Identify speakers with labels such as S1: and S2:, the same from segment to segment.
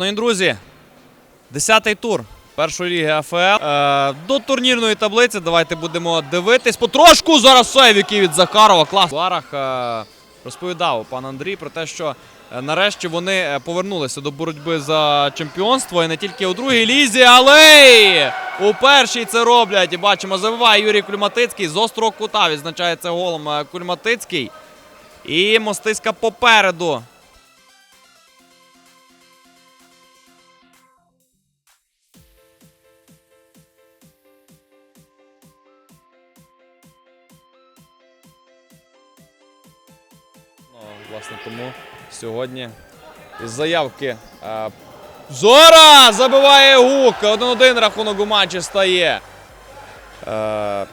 S1: Шановні друзі, 10-й тур першої ліги АФЛ. Е, до турнірної таблиці давайте будемо дивитись. Потрошку зараз сейв, який від Захарова. Клас. В Ларах е, розповідав пан Андрій про те, що е, нарешті вони е, повернулися до боротьби за чемпіонство. І не тільки у другій лізі, але у першій це роблять. І бачимо, забиває Юрій Кульматицький. З острого кута відзначається голом е, Кульматицький. І Мостиська попереду. Власне, тому сьогодні із заявки. е, Зора забиває гук. 1-1 рахунок у матчі стає. Е,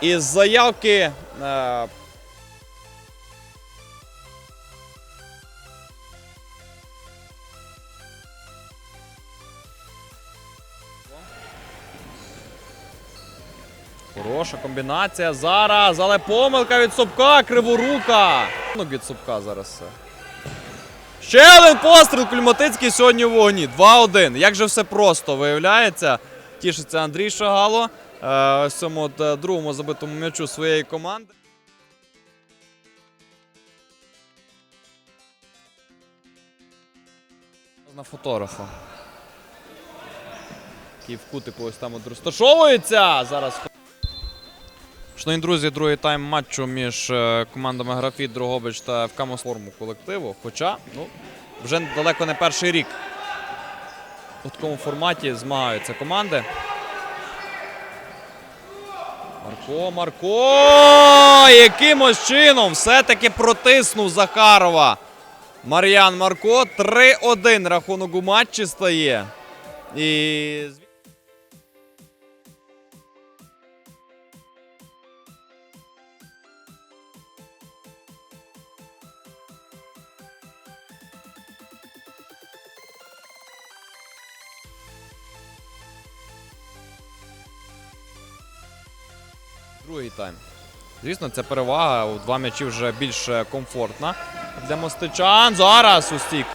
S1: із заявки. Хороша комбінація зараз, але помилка від Собка, криворука. Ну, від Собка зараз все. Ще один постріл Кульматицький сьогодні у вогні. 2-1. Як же все просто виявляється. Тішиться Андрій Шагало. Е, ось цьому е, другому забитому м'ячу своєї команди. На фотографа. Який в ось там от розташовується. Зараз Шановні друзі, другий тайм матчу між е, командами Графіт, Дрогобич та ФК Мосформу колективу. Хоча, ну, вже далеко не перший рік у такому форматі змагаються команди. Марко, Марко! Якимось чином все-таки протиснув Захарова. Мар'ян Марко 3-1 рахунок у матчі стає. І Другий тайм. Звісно, це перевага. У два м'ячі вже більш е, комфортна. Для мостичан. Зараз у стік.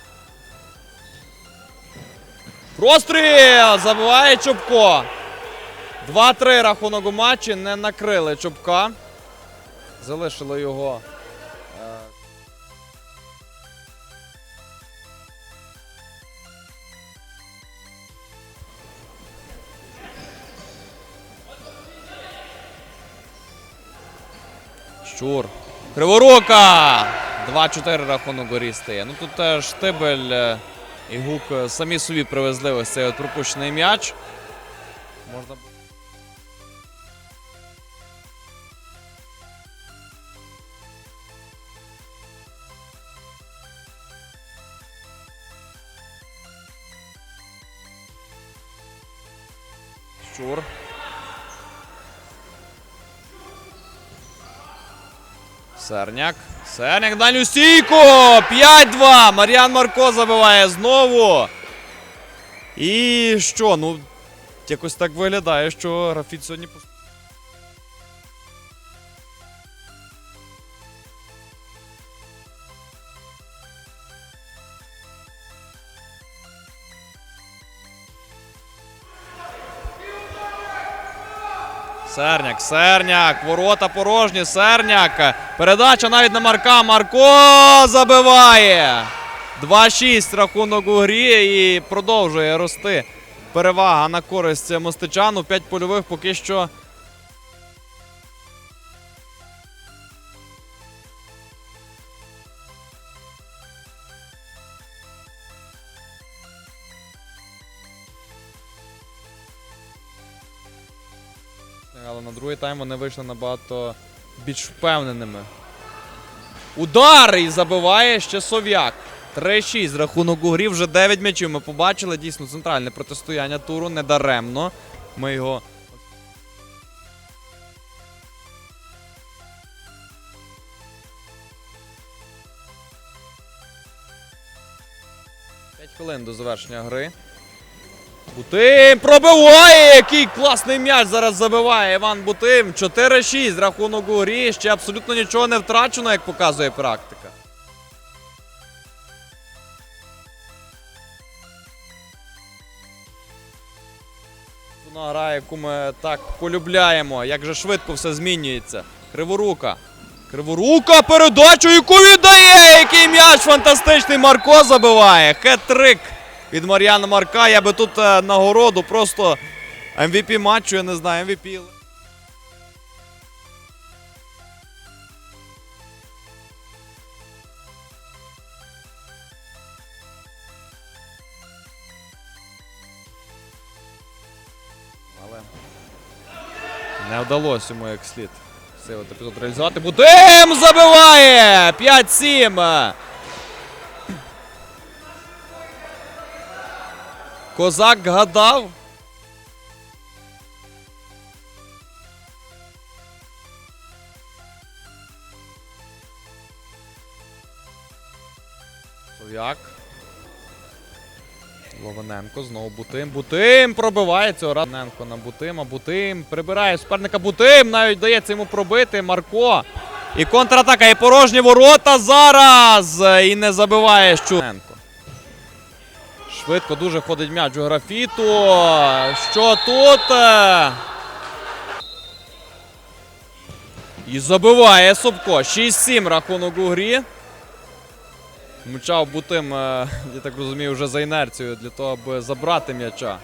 S1: Простріл! Забиває Чубко. 2-3 рахунок у матчі. Не накрили Чубка. Залишили його. Щур. Криворука! 2-4 рахунок горі стає. Ну тут теж Штибель е, і Гук е, самі собі привезли ось цей от пропущений м'яч. Можна. Щур. Серняк. Серняк дальню стійку! 5-2! Мар'ян Марко забиває знову. І що? Ну, якось так виглядає, що Рафіт сьогодні. Серняк, Серняк, ворота порожні, Серняк. Передача навіть на Марка. Марко забиває. 2-6 рахунок у грі і продовжує рости перевага на користь Мостичану. 5 польових поки що. Але на другий тайм вони вийшли набагато більш впевненими. Удар і забиває ще Сов'як. 3-6 рахунок у грі. Вже 9 м'ячів ми побачили. Дійсно, центральне протистояння туру недаремно. Ми його. П'ять хвилин до завершення гри. Бутим пробиває! Який класний м'яч зараз забиває Іван Бутим. 4-6. Рахунок у грі. Ще абсолютно нічого не втрачено, як показує практика. Вона гра, яку ми так полюбляємо. Як же швидко все змінюється. Криворука. Криворука передачу, яку віддає! Який м'яч фантастичний Марко забиває. Хет-трик від Мар'яна Марка. Я би тут е, нагороду просто MVP матчу, я не знаю, MVP. Але не вдалося йому як слід цей епізод реалізувати. Будим забиває! 5-7. Козак гадав. Сов'як. Ловененко знову Бутим. Бутим пробиває цього разу. Ловененко на Бутима. Бутим прибирає суперника. Бутим навіть дається йому пробити. Марко. І контратака. І порожні ворота зараз. І не забиває Щуренко. Швидко дуже ходить м'яч у графіту. Що тут? І забиває Собко. 6-7 рахунок у грі. Мчав Бутим, е, я так розумію, вже за інерцією для того, аби забрати м'яча.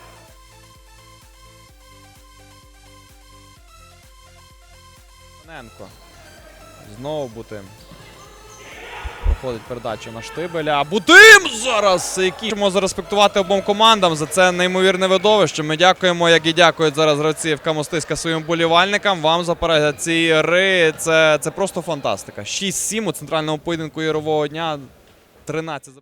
S1: Знову Бутим. Проходить передача на Штибеля. Будим зараз! Які можемо зареспектувати обом командам за це неймовірне видовище. Ми дякуємо, як і дякують зараз гравці ФК Мостиська своїм болівальникам. Вам за перегляд цієї гри. Це, це просто фантастика. 6-7 у центральному поєдинку ярового дня. 13 за-